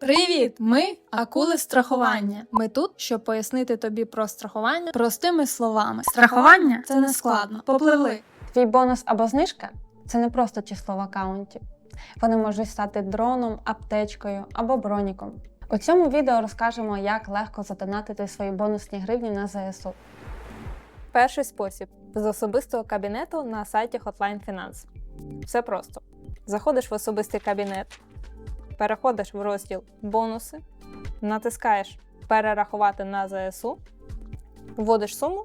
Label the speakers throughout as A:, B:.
A: Привіт! Ми акули страхування. Ми тут, щоб пояснити тобі про страхування простими словами. Страхування це не складно. Попливли.
B: Твій бонус або знижка це не просто число в аккаунті. Вони можуть стати дроном, аптечкою або броніком. У цьому відео розкажемо, як легко задонатити свої бонусні гривні на ЗСУ.
C: Перший спосіб з особистого кабінету на сайті Hotline Finance. Все просто. Заходиш в особистий кабінет, переходиш в розділ Бонуси, натискаєш Перерахувати на ЗСУ, вводиш суму,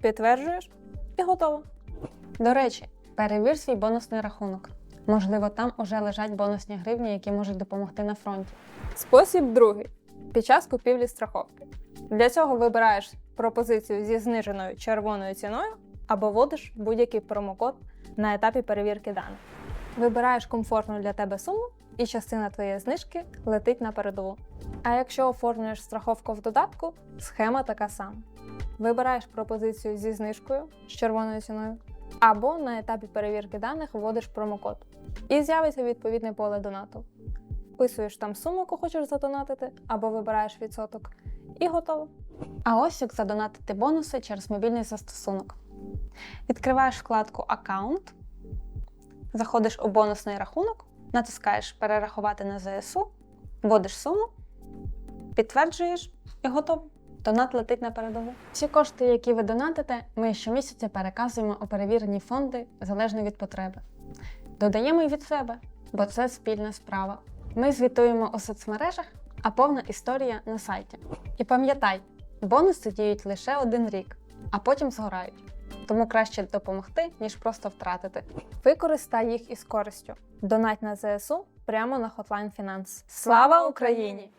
C: підтверджуєш і готово.
B: До речі, перевір свій бонусний рахунок. Можливо, там уже лежать бонусні гривні, які можуть допомогти на фронті.
C: Спосіб другий під час купівлі страховки. Для цього вибираєш пропозицію зі зниженою червоною ціною або вводиш будь-який промокод на етапі перевірки даних. Вибираєш комфортну для тебе суму, і частина твоєї знижки летить на передову. А якщо оформлюєш страховку в додатку, схема така сама. Вибираєш пропозицію зі знижкою з червоною ціною, або на етапі перевірки даних вводиш промокод. І з'явиться відповідне поле донату вписуєш там суму, яку хочеш задонатити, або вибираєш відсоток, і готово.
B: А ось як задонатити бонуси через мобільний застосунок. Відкриваєш вкладку Аккаунт, заходиш у бонусний рахунок, натискаєш Перерахувати на ЗСУ, вводиш суму, підтверджуєш і готово. Донат летить на передову. Всі кошти, які ви донатите, ми щомісяця переказуємо у перевірені фонди залежно від потреби. Додаємо й від себе, бо це спільна справа. Ми звітуємо у соцмережах, а повна історія на сайті. І пам'ятай, бонуси діють лише один рік, а потім згорають. Тому краще допомогти, ніж просто втратити.
C: Використай їх із користю. Донать на ЗСУ прямо на Hotline Finance. Слава Україні!